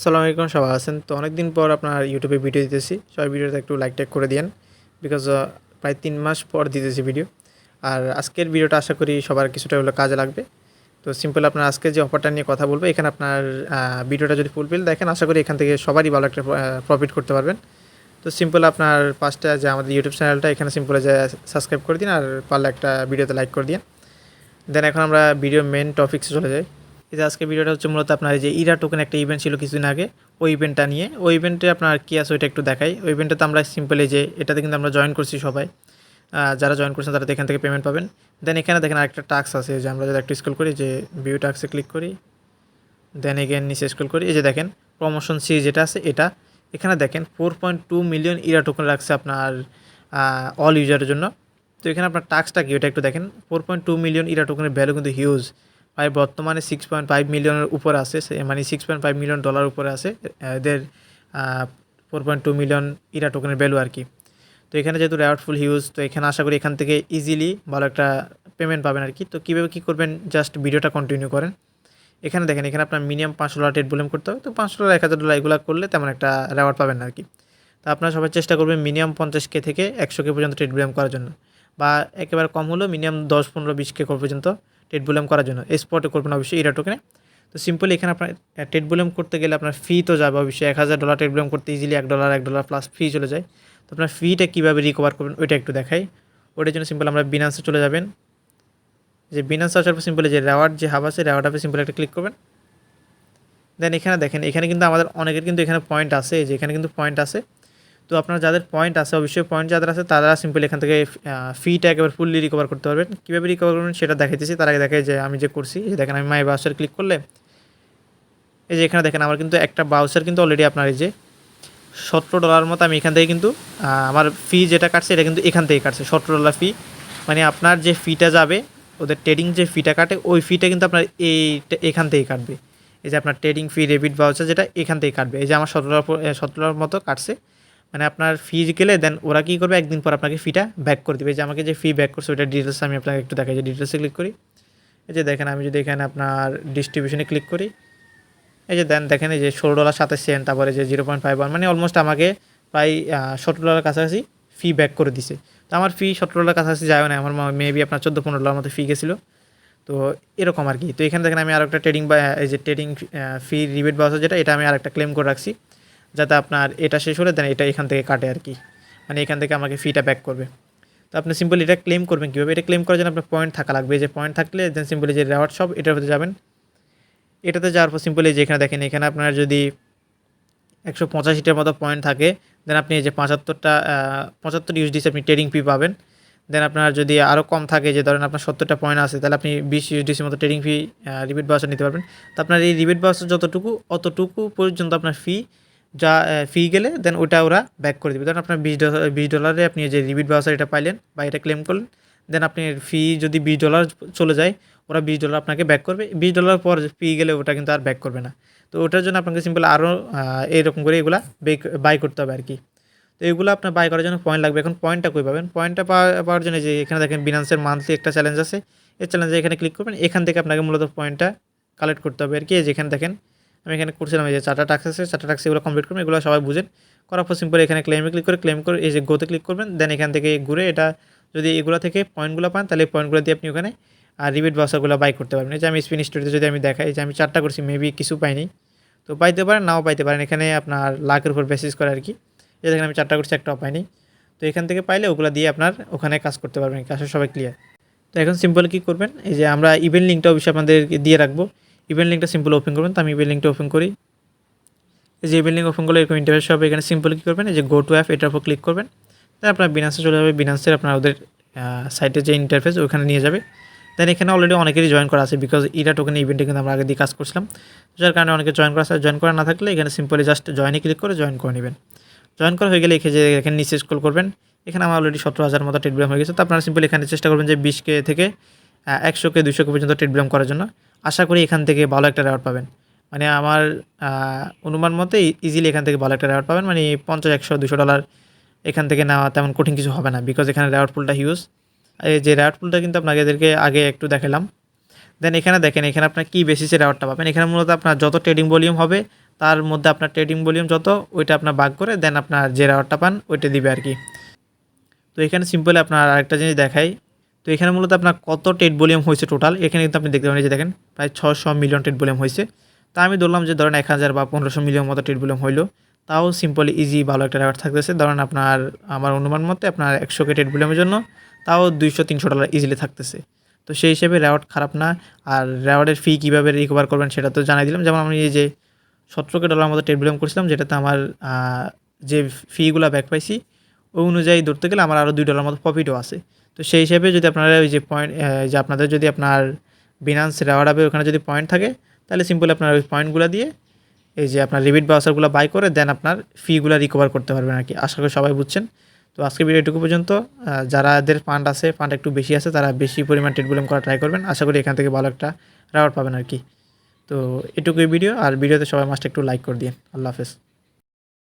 সালাম আলাইকুম, সবাই আছেন? তো অনেকদিন পর আপনার ইউটিউবে ভিডিও দিতেছি। সবাই ভিডিওতে একটু লাইক টাইক করে দিয়েন বিকজ প্রায় তিন মাস পর দিতেছি ভিডিও আর আজকের ভিডিওটা আশা করি সবার কিছুটা হলো কাজে লাগবে। তো সিম্পল আপনার আজকে যে অফারটা নিয়ে কথা বলব, এখানে আপনার ভিডিওটা যদি ফুলফিল দেখেন, আশা করি এখান থেকে সবারই ভালো একটা প্রফিট করতে পারবেন। তো সিম্পল আপনার পাঁচটা যে আমাদের ইউটিউব চ্যানেলটা এখানে সিম্পলে যে সাবস্ক্রাইব করে দিন, আর পারলে একটা ভিডিওতে লাইক করে দিন দেন এখন আমরা ভিডিও মেন টপিক্সে চলে যাই। এই যে আজকে ভিডিওটা হচ্ছে মূলত আপনার যে ইরা টোকেন একটা ইভেন্ট ছিল কিছুদিন আগে, ওই ইভেন্টটা নিয়ে। ওই ইভেন্টে আপনার কী আছে ওইটা একটু দেখাই। ওই ইভেন্টে তো আমরা সিম্পলি যে এটাতে কিন্তু আমরা জয়েন করছি সবাই। যারা জয়েন করছেন তারা এখান থেকে পেমেন্ট পাবেন। দেন এখানে দেখেন আরেকটা টাক্স আছে, যে আমরা যদি একটা স্কুল করি, যে ভিউ টাক্সে ক্লিক করি দেন এগেন নিচে স্কুল করি। এই যে দেখেন প্রমোশন সি যেটা আছে, এটা। এখানে দেখেন four point two million era token রাখছে আপনার অল ইউজারের জন্য। তো এখানে আপনার টাক্সটা কি, ওটা একটু দেখেন। Four point two million era টোকেনের ভ্যালু কিন্তু হিউজ প্রায় বর্তমানে সিক্স পয়েন্ট ফাইভ মিলিয়নের উপরে আছে মানে six point five million dollar উপরে আছে, এদের four point two million era টোকেনের ভ্যালু আর কি। তো এখানে যেহেতু র্যাওয়ার্ডফুল হিউজ তো এখানে আশা করি এখান থেকে ইজিলি ভালো একটা পেমেন্ট পাবেন আর কি। তো কীভাবে কী করবেন জাস্ট ভিডিওটা কন্টিনিউ করেন। এখানে দেখেন, এখানে আপনার মিনিমাম পাঁচশো ডলার টেট বুলেম করতে হবে, তো পাঁচশো ডলার এক হাজার ডলার এগুলো করলে তেমন একটা রেওয়ার্ড পাবেন না আর কি। তো আপনারা সবাই চেষ্টা করবেন মিনিমাম পঞ্চাশ কে থেকে একশো কে পর্যন্ত টেট বুলেম করার জন্য, বা একেবারে কম হলেও মিনিমাম দশ, পনেরো, বিশ কে পর্যন্ত টেট বুলেম করার জন্য। স্পটে করবেন অবশ্যই ইরা টোকেনে তো সিম্পলি এখানে আপনার টেট বুলেম করতে গেলে আপনার ফি তো যাবে অবশ্যই। এক হাজার ডলার টেট বুলেম করতে ইজিলি এক ডলার এক ডলার প্লাস ফি চলে যায়। তো আপনার ফিটা কীভাবে রিকভার করবেন ওইটা একটু দেখাই। ওটার জন্য সিম্পল আমরা বিনান্সে চলে যাবেন। যে বিনান্স আসার পর সিম্পলি যে রেওয়ার্ড যে হাব আছে রেওয়ার্ড হাবে সিম্পল একটা ক্লিক করবেন। দেন এখানে দেখেন, এখানে কিন্তু আমাদের অনেকের কিন্তু এখানে পয়েন্ট আছে। যে এখানে কিন্তু পয়েন্ট আছে। তো আপনার যাদের পয়েন্ট আছে, অবশ্যই পয়েন্ট যাদের আছে, তারা সিম্পল এখান থেকে ফিটা একেবারে ফুললি রিকভার করতে পারবেন। কীভাবে রিকভার করবেন সেটা দেখাইতেছি। তার আগে দেখাই যে আমি যে করছি দেখেন আমি মাই বাউসার ক্লিক করলে, এই যে এখানে দেখেন আমার কিন্তু একটা বাউসার কিন্তু অলরেডি আপনার এই যে সতেরো ডলার মতো আমি এখান থেকে কিন্তু আমার ফি যেটা কাটছে, এটা কিন্তু এখান থেকে কাটছে, সতেরো ডলার ফি মানে আপনার যে ফিটা যাবে, ওদের ট্রেডিং যে ফিটা কাটে, ওই ফিটা কিন্তু আপনার এই এখান থেকেই কাটবে। এই যে আপনার ট্রেডিং ফি রেবিট বাউচার যেটা এখান থেকে কাটবে। এই যে আমার সতেরো সতেরোর মতো কাটছে। মানে আপনার ফি গেলে দেন ওরা কী করবে? একদিন পর আপনাকে ফিটা ব্যাক করে দেবে। যে আমাকে যে ফি ব্যাক করছে ওইটা ডিটেলস আমি আপনাকে একটু দেখাই। যে ডিটেলসে ক্লিক করি। এই যে দেখেন, আমি যদি এখানে আপনার ডিস্ট্রিবিউশনে ক্লিক করি, এই যে দেন দেখেন এই যে ষোলো ডলার সাতাশ সেন্ট তারপরে যে জিরো পয়েন্ট ফাইভ ওয়ান মানে অলমোস্ট আমাকে প্রায় সতেরো ডলার কাছাকাছি ফি ব্যাক করে দিছে। তো আমার ফি সতেরো ডলার কাছাকাছি যায় না। আমার মেবি আপনার চোদ্দ পনেরো ডলার মতো ফি গেছিল। তো এরকম আর কি। তো এখানে দেখেন আমি আর একটা ট্রেডিং বা এই যে ট্রেডিং ফি রিবেট বাউসার যেটা, এটা আমি আর একটা ক্লেম করে রাখছি। যাতে আপনার এটা শেষ হলে দেন এটা এখান থেকে কাটে আর কি। মানে এখান থেকে আমাকে ফিটা ব্যাক করবে। তো আপনি সিম্পল এটা ক্লেম করবেন কীভাবে? এটা ক্লেম করার জন্য আপনার পয়েন্ট থাকা লাগবে। যে পয়েন্ট থাকলে দেন সিম্পলি যে রেওয়ার্ড শপ এটার মধ্যে যাবেন। এটাতে যাওয়ার পর সিম্পলি যেখানে দেখেন, এখানে আপনার যদি একশো পঁচাশিটার মতো পয়েন্ট থাকে দেন আপনি এই যে পঁচাত্তরটা পঁচাত্তর ইউএসডিসি আপনি ট্রেডিং ফি পাবেন। দেন আপনার যদি আরও কম থাকে, যে ধরেন আপনার সত্তরটা পয়েন্ট আছে, তাহলে আপনি বিশ ইউএসডিসির মতো ট্রেডিং ফি রিবিট বাউচার নিতে পারবেন। তো আপনার এই রিবিট বাউচার যতটুকু, অতটুকু পর্যন্ত আপনার ফি যা ফি গেলে দেন ওটা ওরা ব্যাক করে দেবে। ধরেন আপনার বিশ ডলার বিশ ডলারে আপনি যে রিবিট বাউচার এটা পাইলেন, বা এটা ক্লেম করলেন দেন আপনি ফি যদি বিশ ডলার চলে যায়, ওরা বিশ ডলার আপনাকে ব্যাক করবে। বিশ ডলার পর ফি গেলে ওটা কিন্তু আর ব্যাক করবে না। তো ওটার জন্য আপনাকে সিম্পল আরও এইরকম করে এগুলা বাই করতে হবে আর কি তো এগুলো আপনার বাই করার জন্য পয়েন্ট লাগবে। এখন পয়েন্টটা কই পাবেন? পয়েন্টটা পাওয়ার জন্য যে এখানে দেখেন বিনান্সের মান্থলি একটা চ্যালেঞ্জ আছে। এই চ্যালেঞ্জে এখানে ক্লিক করবেন, এখান থেকে আপনাকে মূলত পয়েন্টটা কালেক্ট করতে হবে আর কি যেখানে দেখেন আমি এখানে করছিলাম এই যে চারটা টাক্স আছে, চারটা টাক্স এগুলো কমপ্লিট করবেন এগুলো সবাই বুঝেন। করার পর সিম্পল এখানে ক্লেমে ক্লিক করে ক্লেম করে, এই যে গোতে ক্লিক করবেন দেন এখান থেকে ঘুরে এটা যদি এগুলো থেকে পয়েন্টগুলো পান, তাহলে পয়েন্টগুলো দিয়ে আপনি ওখানে আর রিবিট বাসাগুলো বাই করতে পারবেন। এই যে আমি স্পিন স্টোরিতে যদি আমি দেখাই যে আমি চারটা করছি মেবি কিছু পাইনি। তো পাইতে পারেন, নাও পাইতে পারেন। এখানে আপনার লাখের উপর বেসিস করে আর কি এই দেখেন আমি চারটা করছি, একটাও পাইনি। তো এখান থেকে পাইলে ওগুলো দিয়ে আপনার ওখানে কাজ করতে পারবেন কাজটা সবাই ক্লিয়ার তো এখন সিম্পল কী করবেন, এই যে আমরা ইভেন্ট লিঙ্কটা অবশ্যই আপনাদের দিয়ে রাখব। ইভেন্ট লিঙ্কটা সিম্পল ওপেন করবেন, তো আমি ইভেন্ট লিঙ্কটা ওপেন করি। যে ইভেন্ট লিঙ্ক ওপেন করলে এরকম ইন্টারভেস হবে, এখানে সিম্পল কী করবেন যে গো টু অ্যাপ এটার উপর ক্লিক করবেন। তাই আপনার বিনান্সে চলে যাবে বিনান্সের আপনার ওদের সাইটে যে ইন্টারফেস ওখানে নিয়ে যাবে। দেন এখানে অলরেডি অনেকেরই জয়েন করা আছে বিকজ ইরা টোকেন ইভেন্টে কিন্তু আমরা আগে দিয়ে কাজ করছিলাম। যার কারণে অনেকে জয়েন করা আছে জয়েন করা না থাকলে এখানে সিম্পলি জাস্ট জয়েনে ক্লিক করে জয়েন করে নেবেন। জয়েন করা হয়ে গেলে এখানে এখানে নিচে স্ক্রল করবেন, এখানে আমার অলরেডি সতেরো হাজার মতো টেটব্রাম হয়ে গেছে। তো আপনারা সিম্পল এখানে চেষ্টা করবেন যে বিশ কে থেকে একশো কে দুশো কে পর্যন্ত টেটব্রাম করার জন্য। আশা করি এখান থেকে ভালো একটা রেওয়ার্ড পাবেন। মানে আমার অনুমান মতে ইজিলি এখান থেকে ভালো একটা রেওয়ার্ড পাবেন। মানে পঞ্চাশ, একশো, দুশো ডলার এখান থেকে নেওয়া তেমন কঠিন কিছু হবে না। বিকজ এখানে রেওয়ার্ড পুলটা হিউজ এই যে রেওয়ার্ড পুলটা কিন্তু আপনাকে এদেরকে আগে একটু দেখালাম। দেন এখানে দেখেন, এখানে আপনার কী বেসিসে রেওয়ার্ডটা পাবেন। এখানে মূলত আপনার যত ট্রেডিং ভলিউম হবে, তার মধ্যে আপনার ট্রেডিং ভলিউম যত, ওইটা আপনার ভাগ করে দেন আপনার যে রেওয়ার্ডটা পান, ওইটা দিবে আর কি। তো এখানে সিম্পলি আপনার আরেকটা জিনিস দেখাই। তো এখানে মূলত আপনার কত টেট ভলিউম হয়েছে টোটাল? এখানে কিন্তু আপনি দেখতে পারেন যে দেখেন, প্রায় ছশো মিলিয়ন টেট ভলিউম হয়েছে। তা আমি ধরলাম যে ধরেন এক হাজার বা পনেরোশো মিলিয়ন মতো টেট ভলিউম হইল। তাও সিম্পলি ইজি ভালো একটা রেওয়ার্ড থাকতেছে। ধরেন আপনার, আমার অনুমান মতে আপনার একশো কে টেট ভলিউমের জন্য তাও দুইশো তিনশো ডলার ইজিলি থাকতেছে। তো সেই হিসেবে রেওয়ার্ড খারাপ না। আর রেওয়ার্ডের ফি কীভাবে রিকভার করবেন সেটা তো জানাই দিলাম। যেমন আমি যে সতেরো কে ডলার মতো টেট ভলিউম করছিলাম, যেটাতে আমার যে ফিগুলো ব্যাক পাইছি ওই অনুযায়ী ধরতে গেলে আমার আরও দুই ডলার মতো প্রফিটও আছে। তো সেই হিসেবে যদি আপনারা ওই যে পয়েন্ট যে আপনাদের যদি আপনার বিনান্স রেওয়ার্ড হবে ওখানে যদি পয়েন্ট থাকে, তাহলে সিম্পল আপনার ওই পয়েন্টগুলো দিয়ে এই যে আপনার রিবিট বাউসারগুলো বাই করে দেন আপনার ফিগুলো রিকভার করতে পারবেন আর কি আশা করি সবাই বুঝছেন। তো আজকে ভিডিও এটুকু পর্যন্ত। যারাদের ফান্ড আছে ফান্ড একটু বেশি আছে, তারা বেশি পরিমাণ টেট বুলিং করা ট্রাই করবেন। আশা করি এখান থেকে ভালো একটা রেওয়ার্ড পাবেন আর কি তো এটুকুই ভিডিও আর ভিডিওতে সবাই মাস্ট একটু লাইক করে দিন আল্লাহ হাফেজ।